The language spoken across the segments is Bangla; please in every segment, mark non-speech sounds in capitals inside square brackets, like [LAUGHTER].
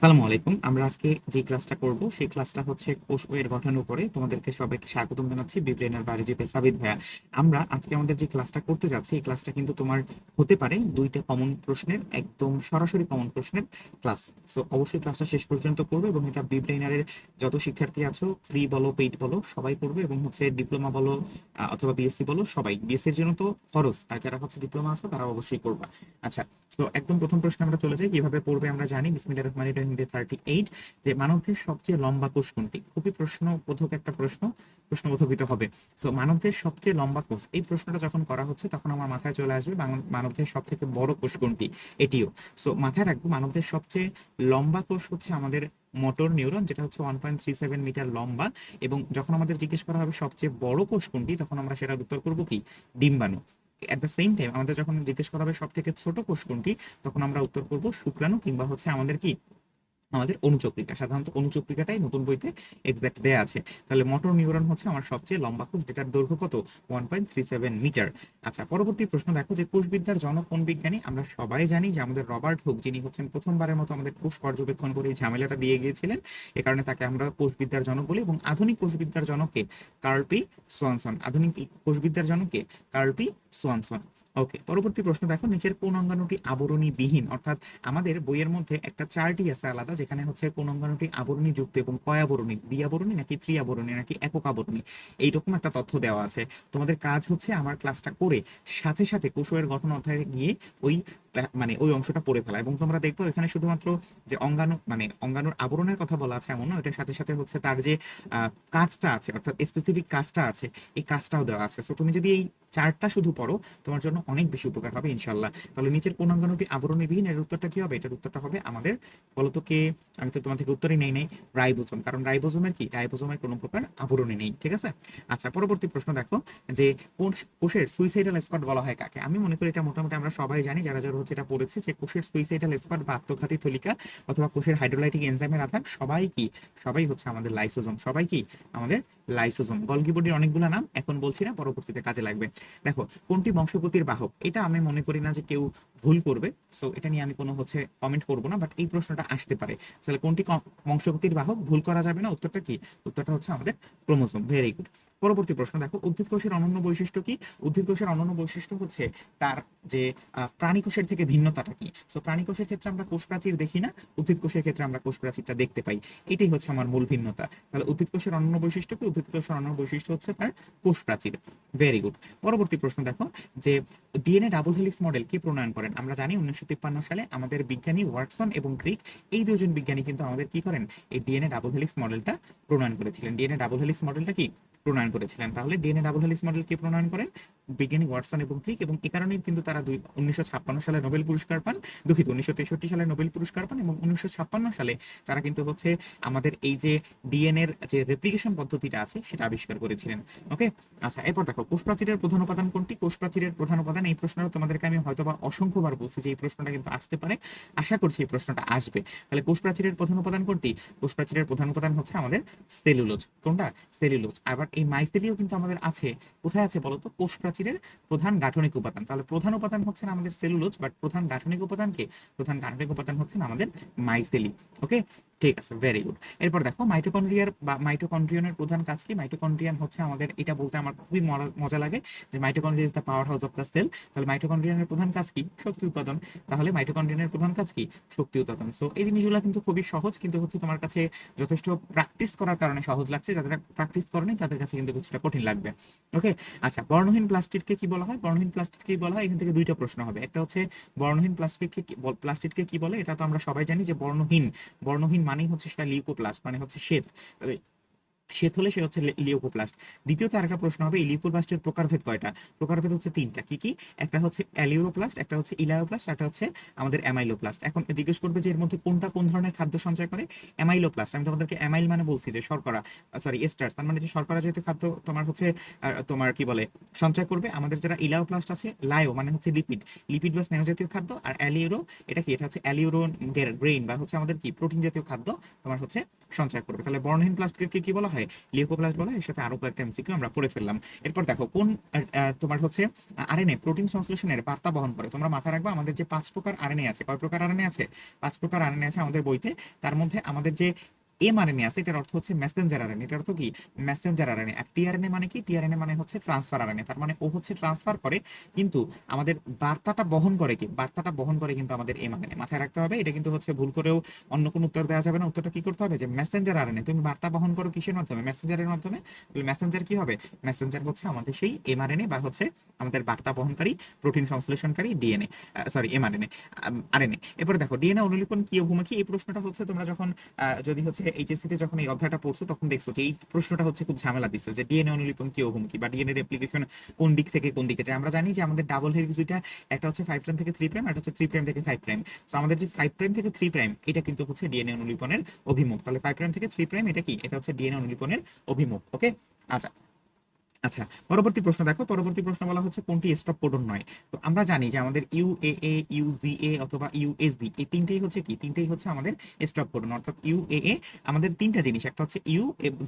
আসসালামু আলাইকুম। আমরা আজকে যে ক্লাসটা করব, সেই ক্লাসটা হচ্ছে কোষ এর গঠন উপরে। তোমাদেরকে সবাইকে স্বাগতম জানাচ্ছি বাইরে যে সাবিত ভাইয়া। আমরা আজকে আমাদের যে ক্লাসটা করতে যাচ্ছি, এই ক্লাসটা কিন্তু তোমার হতে পারে দুইটা কমন প্রশ্নের, একদম সরাসরি কমন প্রশ্নের ক্লাস। সো অবশ্যই ক্লাসটা শেষ পর্যন্ত করবে এবং এটা বিপ্লেনারের যত শিক্ষার্থী আছো ফ্রি বলো পেইড বলো, সবাই করবে এবং হচ্ছে ডিপ্লোমা বলো অথবা বিএসসি বলো, সবাই। বিএসসি এর জন্য তো খরচ, আর যারা হচ্ছে ডিপ্লোমা আছে তারা অবশ্যই করবা। আচ্ছা তো একদম প্রথম প্রশ্নে আমরা চলে যাই। কীভাবে পড়বে আমরা জানি। বিসমিল্লাহির রহমানির রহিম। থার্টি এইট যে মানবদের সবচেয়ে লম্বা কোষ কোনটি? খুবই প্রশ্নবোধক একটা প্রশ্ন প্রশ্নবোধকিত হবে। সো মানবদের সবচেয়ে লম্বা কোষ, এই প্রশ্নটা যখন করা হচ্ছে, তখন আমার মাথায় চলে আসবে মানবদের সব থেকে বড় কোষ কোনটি? এটিও। সো মাথায় রাখব, মানবদের সবচেয়ে লম্বা কোষ হচ্ছে আমাদের মোটর নিউরন, যেটা হচ্ছে one point three seven metre লম্বা, এবং যখন আমাদের জিজ্ঞেস করা হবে সবচেয়ে বড় কোষ কোনটি, তখন আমরা সেটার উত্তর করব কি? ডিম্বাণু। অ্যাট দ্য সেম টাইম আমাদের যখন জিজ্ঞেস করা হবে সব থেকে ছোট কোষ কোনটি, তখন আমরা উত্তর করব শুক্রাণু, কিংবা হচ্ছে আমাদের কি? আমাদের অনুচক্রিকা। সাধারণত অনুচক্রিকাটাই নতুন বইতে এক্সাক্ট দেয়া আছে। তাহলে মোটর নিউরন হচ্ছে আমার সবচেয়ে লম্বা কোষ যেটার দৈর্ঘ্য কত? One point three seven metre. আচ্ছা পরবর্তী প্রশ্ন দেখো যে কোষবিদ্যার জনক কোন বিজ্ঞানী? আমরা সবাই জানি যে আমাদের রবার্ট হুক, যিনি হচ্ছেন প্রথমবারের মতো আমাদের কোষ পর্যবেক্ষণ করে এই ঝামেলাটা দিয়ে গিয়েছিলেন। এ কারণে তাকে আমরা কোষবিদ্যার জনক বলি এবং আধুনিক কোষবিদ্যার জনককে কার্পি সোয়ানসন। আধুনিক কোষবিদ্যার জনককে কার্পি সোয়ানসন। ওকে পরবর্তী প্রশ্ন দেখো নিচের কোন অঙ্গাণুটি আবরণী বিহীন অর্থাৎ আমাদের বইয়ের মধ্যে একটা চারটি আছে আলাদা যেখানে হচ্ছে কোন অঙ্গাণুটি আবরণী যুক্ত এবং কয় আবরণী? দ্বিআবরণী নাকি ত্রি আবরণী নাকি একক আবরণী? এইরকম একটা তথ্য দেওয়া আছে। তোমাদের কাজ হচ্ছে আমার ক্লাসটা করে সাথে সাথে কোষের গঠন অধ্যায়ে গিয়ে ওই মানে ওই অংশটা পড়ে ফেলা। এবং তোমরা দেখব এখানে শুধুমাত্র যে অঙ্গাণু মানে অঙ্গাণুর আবরণের কথা বলা আছে এমন নয়, এটার সাথে সাথে হচ্ছে তার যে কাজটা আছে অর্থাৎ স্পেসিফিক কাজটা আছে এই কাজটাও দেওয়া আছে। তো তুমি যদি এই চারটা শুধু পড়ো, তোমার জন্য অনেক বেশি উপকার হবে ইনশাল্লাহ তাহলে নিচের পূর্ণাঙ্গনটি আবরণীবিহীন, এর উত্তরটা কি হবে? এটার উত্তরটা হবে আমাদের বলতো কে? আমি তো তোমার থেকে উত্তরই নেই, নাই। রাইবোজোম। কারণ রাইবোজোমের কি? রাইবোজোমের কোনো প্রকার আবরণী নেই, ঠিক আছে? আচ্ছা পরবর্তী প্রশ্ন দেখো যে কোষের সুইসাইডাল স্পট বলা হয় কাকে? আমি মনে করি এটা মোটামুটি আমরা সবাই জানি, যারা যারা হচ্ছে এটা পড়েছে যে কোষের সুইসাইডাল স্পট বা আত্মঘাতী থলিকা অথবা কোষের হাইড্রোলাইটিক এনজাইমের আধার সবাই কি? সবাই হচ্ছে আমাদের লাইসোজোম সবাই কি? আমাদের লাইসোজোম গলগি বডির অনেকগুলো নাম এখন বলছি না, পরবর্তীতে কাজে লাগবে। দেখো, কোনটি বংশগতির বাহক? এটা আমি মনে করি না যে কেউ ভুল করবে সো এটা নিয়ে আমি কোনো হচ্ছে কমেন্ট করব না বাট এই প্রশ্নটা আসতে পারে। তাহলে কোনটি বংশগতির বাহক? ভুল করা যাবে না। উত্তরটা কি? উত্তরটা হচ্ছে আমাদের ক্রোমোজোম। ভেরি গুড পরবর্তী প্রশ্ন, দেখো, উদ্ভিদ কোষের অনন্য বৈশিষ্ট্য কি? উদ্ভিদ কোষের অনন্য বৈশিষ্ট্য হচ্ছে তার যে প্রাণী কোষের থেকে ভিন্নতাটা কি? সো প্রাণী কোষের ক্ষেত্রে আমরা কোষ প্রাচীর দেখি না? উদ্ভিদ কোষের ক্ষেত্রে আমরা কোষ প্রাচীরটা দেখতে পাই। এটাই হচ্ছে আমার মূল ভিন্নতা। তাহলে উদ্ভিদ কোষের অনন্য বৈশিষ্ট্য কি? উদ্ভিদ কোষের অনন্য বৈশিষ্ট্য হচ্ছে তার কোষ প্রাচীর। ভেরি গুড পরবর্তী প্রশ্ন, দেখো, যে ডিএনএ ডাবল হেলিক্স মডেল কে প্রণয়ন করেন? আমরা জানি উনিশশো তিপ্পান্ন সালে আমাদের বিজ্ঞানী ওয়াটসন এবং গ্রিক এই দুজন বিজ্ঞানী কিন্তু আমাদের কি করেন? এই ডিএনএ ডাবল হেলিক্স মডেলটা প্রণয়ন করেছিলেন। ডিএনএ ডাবল হেলিক্স মডেলটা কি? প্রণয়ন করেছিলেন। তাহলে ডিএনএ ডাবল হেলিক্স মডেল কে প্রণয়ন করেন? বিজ্ঞানী ওয়াটসন এবং ক্রিক এবং এ কারণেই কিন্তু তারা দুই উনিশশো ছাপ্পান্ন সালে নোবেল পুরস্কার পান, দুঃখিত, উনিশশো তেষট্টি সালে নোবেল পুরস্কার পান এবং উনিশশো ছাপ্পান্ন সালে তারা কিন্তু হচ্ছে আমাদের এই যে ডিএনএ যে রেপ্লিকেশন পদ্ধতিটা আছে, সেটা আবিষ্কার করেছিলেন। ওকে আচ্ছা এরপর দেখো কোষ প্রাচীরের প্রধান উপাদান কোনটি? কোষ প্রাচীরের প্রধান উপাদান এই প্রশ্নটা তোমাদেরকে আমি হয়তোবা অসংখ্যবার বলছি যে এই প্রশ্নটা কিন্তু আসতে পারে। আশা করছি এই প্রশ্নটা আসবে। তাহলে কোষ প্রাচীরের প্রধান উপাদান কোনটি? কোষ প্রাচীরের প্রধান উপাদান হচ্ছে আমাদের সেলুলোজ। কোনটা? সেলুলোজ। আবার এই মাইসেলিও কিন্তু আমাদের আছে। কোথায় আছে বলতো? কোষ প্রাচীরের প্রধান গাঠনিক উপাদান। তাহলে প্রধান উপাদান হচ্ছে আমাদের সেলুলোজ বাট প্রধান গাঠনিক উপাদানকে প্রধান গাঠনিক উপাদান হচ্ছে না আমাদের মাইসেলি ওকে ঠিক আছে ভেরি গুড এরপর দেখো মাইটোকন্ড্রিয়ার বা মাইটোকন্ড্রিয়নের প্রধান কাজ কি? মাইটোকন্ড্রিয়ান হচ্ছে আমাদের, এটা বলতে আমার খুবই মজা- লাগে যে mitochondria is the power house of the cell তাহলে মাইটোকন্ড্রিয়ানের প্রধান কাজ কি? শক্তি উৎপাদন। তাহলে মাইটোকন্ড্রিয়ানের প্রধান কাজ কি? শক্তি উৎপাদন। সো এই জিনিসগুলো কিন্তু খুবই সহজ, কিন্তু হচ্ছে তোমার কাছে যথেষ্ট প্র্যাকটিস করার কারণে সহজ লাগছে। যাদের প্র্যাকটিস করেনি তাদের কাছে কিন্তু কিছুটা কঠিন লাগবে। ওকে আচ্ছা বর্ণহীন প্লাস্টিককে কি বলা হয়? বর্ণহীন প্লাস্টিককে বলা হয়। এখান থেকে দুইটা প্রশ্ন হবে। একটা হচ্ছে বর্ণহীন প্লাস্টিককে প্লাস্টিককে কি বলে? এটা তো আমরা সবাই জানি যে বর্ণহীন। বর্ণহীন মানেই হচ্ছে সেটা লিউকোপ্লাস্ট মানে হচ্ছে শ্বেত। শ্বেত হলে সে হচ্ছে লিওকোপ্লাস্ট দ্বিতীয়ত আরেকটা প্রশ্ন হবে, এই লিওকোপ্লাস্টের প্রকারভেদ কয়টা? প্রকারভেদ হচ্ছে তিনটা। কি কি? একটা হচ্ছে অ্যালিউরোপ্লাস্ট একটা হচ্ছে ইলায়োপ্লাস্ট একটা হচ্ছে আমাদের অ্যামাইলোপ্লাস্ট এখন জিজ্ঞেস করবে যে এর মধ্যে কোনটা কোন ধরনের খাদ্য সঞ্চয় করে? অ্যামাইলোপ্লাস্ট আমি তোমাদেরকে অ্যামাইল মানে বলছি যে শর্করা সরি এস্টার্স তার মানে যে শর্করা জাতীয় খাদ্য তোমার হচ্ছে তোমার কি বলে, সঞ্চয় করবে। আমাদের যারা ইলায়োপ্লাস্ট আছে লায়ো মানে হচ্ছে লিপিড লিপিড বা স্নেহ জাতীয় খাদ্য, আর অ্যালিউরো এটা কি? এটা হচ্ছে অ্যালিউরো গ্রেইন বা হচ্ছে আমাদের কি? প্রোটিন জাতীয় খাদ্য তোমার হচ্ছে সঞ্চয় করবে। তাহলে বর্ণহীন প্লাস্টিককে কি বলা হয়? লিউকোপ্লাস্ট বলা হয় এর সাথে আরও কয়েকটা এমসিকিউ আমরা পড়ে ফেললাম। এরপর দেখো, কোন তোমার হচ্ছে আরএনএ প্রোটিন সংশ্লেষণের বার্তা বহন করে। তোমরা মাথায় রাখবা, আমাদের যে পাঁচ প্রকার আরএনএ আছে, কয় প্রকার আরএনএ আছে? পাঁচ প্রকার আরএনএ আছে আমাদের বইতে। তার মধ্যে আমাদের যে এম আরএনএ আছে, এটার অর্থ হচ্ছে মেসেঞ্জার আরএনএ এটার অর্থ কি? মেসেঞ্জার আরএনএ আর টিআরএনএ মানে কি? টিআরএনএ মানে হচ্ছে ট্রান্সফার আরএনএ তার মানে ও হচ্ছে ট্রান্সফার করে, কিন্তু আমাদের বার্তাটা বহন করে কি? বার্তাটা বহন করে কিন্তু আমাদের এম আরএনএ মাথায় রাখতে হবে, এটা কিন্তু হচ্ছে ভুল করেও অন্য কোনো উত্তর দেওয়া যাবে না। উত্তরটা কি করতে হবে? যে মেসেঞ্জার আরএনএ তুমি বার্তা বহন করো কিসের মাধ্যমে? মেসেঞ্জারের মাধ্যমে? তাহলে মেসেঞ্জার কি হবে? মেসেঞ্জার হচ্ছে আমাদের সেই এমআরএনএ বা হচ্ছে আমাদের বার্তা বহনকারী প্রোটিন সংশ্লেষণকারী ডিএনএ সরি এমআরএনএ আরএনএ এরপরে দেখো ডিএনএ অনুলিপন কি ও ভূমিকা এই প্রশ্নটা হচ্ছে তোমরা যখন যদি হচ্ছে এইচএসসি তে যখন এই অধ্যায়টা পড়ছো, তখন দেখছ যে এই প্রশ্নটা হচ্ছে খুব ঝামেলা দিচ্ছে, যে ডিএনএ অনুলিপন কি ও ভূমিকা বা ডিএনএ রেপ্লিকেশন কোন দিক থেকে কোন দিকে যায়। আমরা জানি যে আমাদের ডাবল হেলিক্স দুইটা একটা হচ্ছে ফাইভ প্রাইম থেকে থ্রি প্রাইম একটা হচ্ছে থ্রি প্রাইম থেকে ফাইভ প্রাইম তো আমাদের যে ফাইভ প্রাইম থেকে থ্রি প্রাইম এটা কিন্তু হচ্ছে ডিএনএ অনুলিপনের অভিমুখ। তাহলে ফাইভ প্রাইম থেকে থ্রি প্রাইম এটা কি? এটা হচ্ছে ডিএনএ অনুলিপনের অভিমুখ ওকে আচ্ছা। আচ্ছা পরবর্তী প্রশ্ন দেখো। পরবর্তী প্রশ্ন বলা হচ্ছে কোনটি স্টপ কোডন নয়? তো আমরা জানি যে আমাদের ইউ এ এ ইউ জি এ অথবা ইউ এস ডি এই তিনটেই হচ্ছে কি? তিনটেই হচ্ছে আমাদের স্টপ কোডন অর্থাৎ ইউ এ এ আমাদের তিনটা জিনিস, একটা হচ্ছে ইউ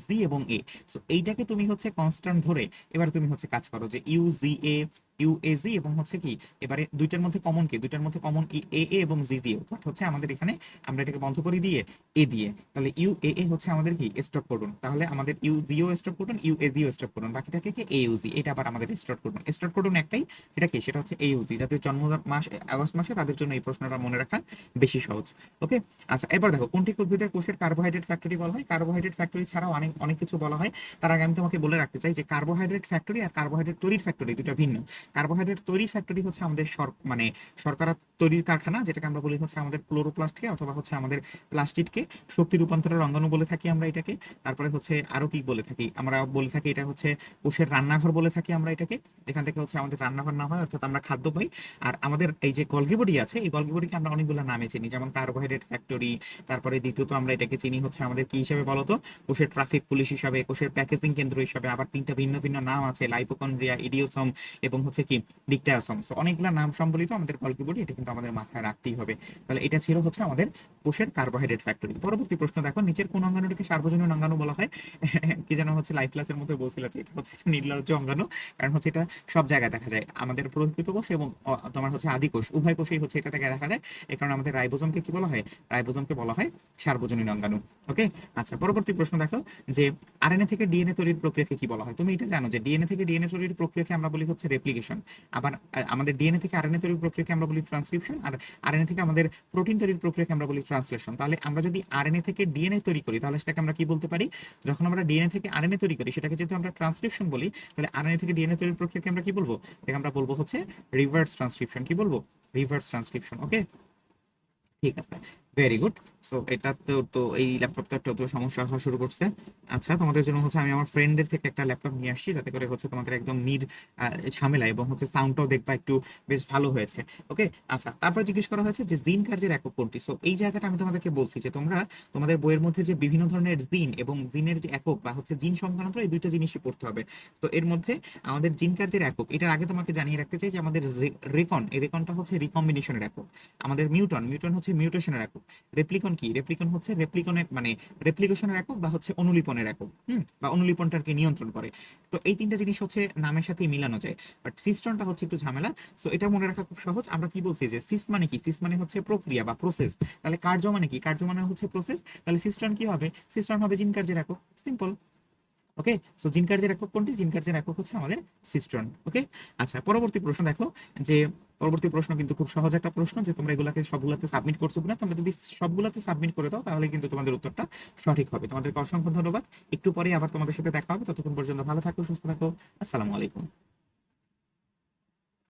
জি এবং এ সো এইটাকে তুমি হচ্ছে কনস্ট্যান্ট ধরে, এবার তুমি হচ্ছে কাজ করো যে ইউ জি এ ইউএজি এবং হচ্ছে কি, এবারে দুইটার মধ্যে কমন কি? দুইটার মধ্যে কমন কি এ এ এবং জি জি অর্থাৎ হচ্ছে আমাদের এখানে আমরা এটাকে বন্ধ করে দিয়ে এ দিয়ে, তাহলে ইউ এ এ হচ্ছে আমাদের কি? স্টপ করুন। তাহলে আমাদের ইউ জিও স্টপ করুন ইউ এ জিও স্টপ করুন। বাকি থাকে কি এ ইউজি এটা আবার আমাদের স্টপ করুন। স্টপ করুন একটাই, সেটা কি? সেটা হচ্ছে এ ইউজি যাদের জন্ম মাস, আগস্ট মাসে, তাদের জন্য এই প্রশ্নটা মনে রাখা বেশি সহজ। ওকে আচ্ছা এবার দেখো, কোনটি উদ্ভিদের কোষের কার্বোহাইড্রেট ফ্যাক্টরি বলা হয়? কার্বোহাইড্রেট ফ্যাক্টরি ছাড়াও অনেক অনেক কিছু বলা হয়। তার আগে আমি তোমাকে বলে রাখতে চাই যে কার্বোহাইড্রেট ফ্যাক্টরি আর কার্বোহাইড্রেট তৈরির ফ্যাক্টরি দুটো ভিন্ন। কার্বোহাইড্রেট তৈরির ফ্যাক্টরি হচ্ছে আমাদের মানে শর্করা তৈরির কারখানা, যেটাকে আমরা বলি হচ্ছে আমাদের ক্লোরোপ্লাস্টকে অথবা হচ্ছে আমাদের প্লাস্টিককে শক্তি রূপান্তরের অঙ্গাণু বলে থাকি আমরা এটাকে। তারপরে হচ্ছে আরও কি বলে থাকি? আমরা বলে থাকি এটা হচ্ছে কোষের রান্নাঘর বলে থাকি আমরা এটাকে, যেখান থেকে হচ্ছে আমাদের রান্নাঘর না হয়, অর্থাৎ আমরা খাদ্য পাই। আর আমাদের এই যে গলগি বডি আছে, এই গলগি বডিকে আমরা অনেকগুলো নামে চিনি, যেমন কার্বোহাইড্রেট ফ্যাক্টরি তারপরে দ্বিতীয়ত আমরা এটাকে চিনি হচ্ছে আমাদের কি হিসাবে বলতো? কোষের ট্রাফিক পুলিশ হিসাবে, কোষের প্যাকেজিং কেন্দ্র হিসাবে। আবার তিনটা ভিন্ন ভিন্ন নাম আছে লাইপোকন্ড্রিয়া ইডিওসম এবং হচ্ছে কি ডিকটাসম সো অনেকগুলো নাম সম্বলিত আমাদের গলগি বডি এটা কিন্তু আমাদের মাথায় রাখতেই হবে। তাহলে এটা ছিল হচ্ছে আমাদের কোষের কার্বোহাইড্রেট ফ্যাক্টরি পরবর্তী প্রশ্ন দেখো, নিচের কোন অঙ্গাণুটিকে সার্বজনীন অঙ্গাণু বলা হয়? [LAUGHS] কি যেন হচ্ছে লাইফ ক্লাসের মধ্যে বলছিল যে এটা হচ্ছে নির্লজ্জ অঙ্গাণু, কারণ হচ্ছে এটা সব জায়গায় দেখা যায়। আমাদের প্রকৃত কোষ এবং তোমার হচ্ছে আদি কোষ, উভয় কোষেই হচ্ছে এটা থেকে দেখা যায়। এই কারণে আমাদের রাইবোজোমকে কি বলা হয়? রাইবোজোমকে বলা হয় সার্বজনীন অঙ্গাণু। ওকে আচ্ছা পরবর্তী প্রশ্ন দেখো যে আরএনএ থেকে ডিএনএ তৈরির প্রক্রিয়াকে কি বলা হয়? তুমি এটা জানো যে ডিএনএ থেকে ডিএনএ তৈরির প্রক্রিয়াকে আমরা বলি হচ্ছে রেপ্লিকেশন আবার আমাদের ডিএনএ থেকে আরএনএ তৈরির প্রক্রিয়াকে আমরা বলি ট্রান্সক্রিপশন আর আরএনএ থেকে আমাদের প্রোটিন তৈরির প্রক্রিয়াকে আমরা বলি ট্রান্সলেশন তাহলে আমরা যদি আরএনএ থেকে ডিএনএ তৈরি করি, তাহলে সেটাকে আমরা কি বলতে পারি? যখন আমরা ডিএনএ থেকে আরএনএ তৈরি করি, সেটাকে যদি আমরা ট্রান্সক্রিপশন বলি, তাহলে আরএনএ থেকে ডিএনএ তৈরির প্রক্রিয়াকে আমরা কি বলব? এটাকে আমরা বলব হচ্ছে রিভার্স ট্রান্সক্রিপশন কি বলব? রিভার্স ট্রান্সক্রিপশন ওকে ঠিক আছে। ভেরি গুড সো এটা তো এই ল্যাপটপটা একটু তো সমস্যা হওয়া শুরু করছে। আচ্ছা তোমাদের জন্য হচ্ছে আমি আমার ফ্রেন্ডদের থেকে একটা ল্যাপটপ নিয়ে আসছি, যাতে করে হচ্ছে তোমাদের একদম নির ঝামেলা এবং হচ্ছে সাউন্ডটাও দেখবা একটু বেশ ভালো হয়েছে। ওকে আচ্ছা তারপর জিজ্ঞেস করা হয়েছে যে জিন কার্যের একক কোনটি? সো এই জায়গাটা আমি তোমাদেরকে বলছি যে, তোমরা তোমাদের বইয়ের মধ্যে যে বিভিন্ন ধরনের জিন এবং জিনের যে একক বা হচ্ছে জিন সংক্রান্ত এই দুইটা জিনিসই পড়তে হবে। তো এর মধ্যে আমাদের জিন কার্যের একক এটার আগে তোমাকে জানিয়ে রাখতে চাই যে, আমাদের রেকন এই রেকনটা হচ্ছে রিকম্বিনেশনের একক আমাদের মিউটন মিউটন হচ্ছে মিউটেশনের একক রেপ্লিকন কি? রেপ্লিকন হচ্ছে রেপ্লিকনের মানে রেপ্লিকেশনের একক বা হচ্ছে অনুলিপনের একক বা অনুলিপনটাকে নিয়ন্ত্রণ করে। তো এই তিনটা জিনিস হচ্ছে নামের সাথে মিলানো যায়। বাট সিস্টনটা হচ্ছে একটু ঝামেলা সো এটা মনে রাখা খুব সহজ। আমরা কি বলছি যে সিস মানে কি? সিস মানে হচ্ছে প্রক্রিয়া বা প্রসেস তাহলে কার্য মানে কি? কার্য মানে হচ্ছে প্রসেস তাহলে সিস্টন কি হবে? সিস্টন হবে জিন কার্যের একক। সিম্পল ওকে সো জিন কার্যের একক কোনটি? জিন কার্যের একক হচ্ছে আমাদের সিস্টন ওকে আচ্ছা পরবর্তী প্রশ্ন দেখো যে পরবর্তী প্রশ্ন কিন্তু খুব সহজ একটা প্রশ্ন যে তোমরা এগুলাকে সবগুলাতে সাবমিট করছ কিনা? তোমরা যদি সবগুলাতে সাবমিট করে দাও তাহলে কিন্তু তোমাদের উত্তরটা সঠিক হবে। তোমাদেরকে অসংখ্য ধন্যবাদ। একটু পরে আবার তোমাদের সাথে দেখা হবে। ততক্ষণ পর্যন্ত ভালো থাকো, সুস্থ থাকো। আসসালামু আলাইকুম।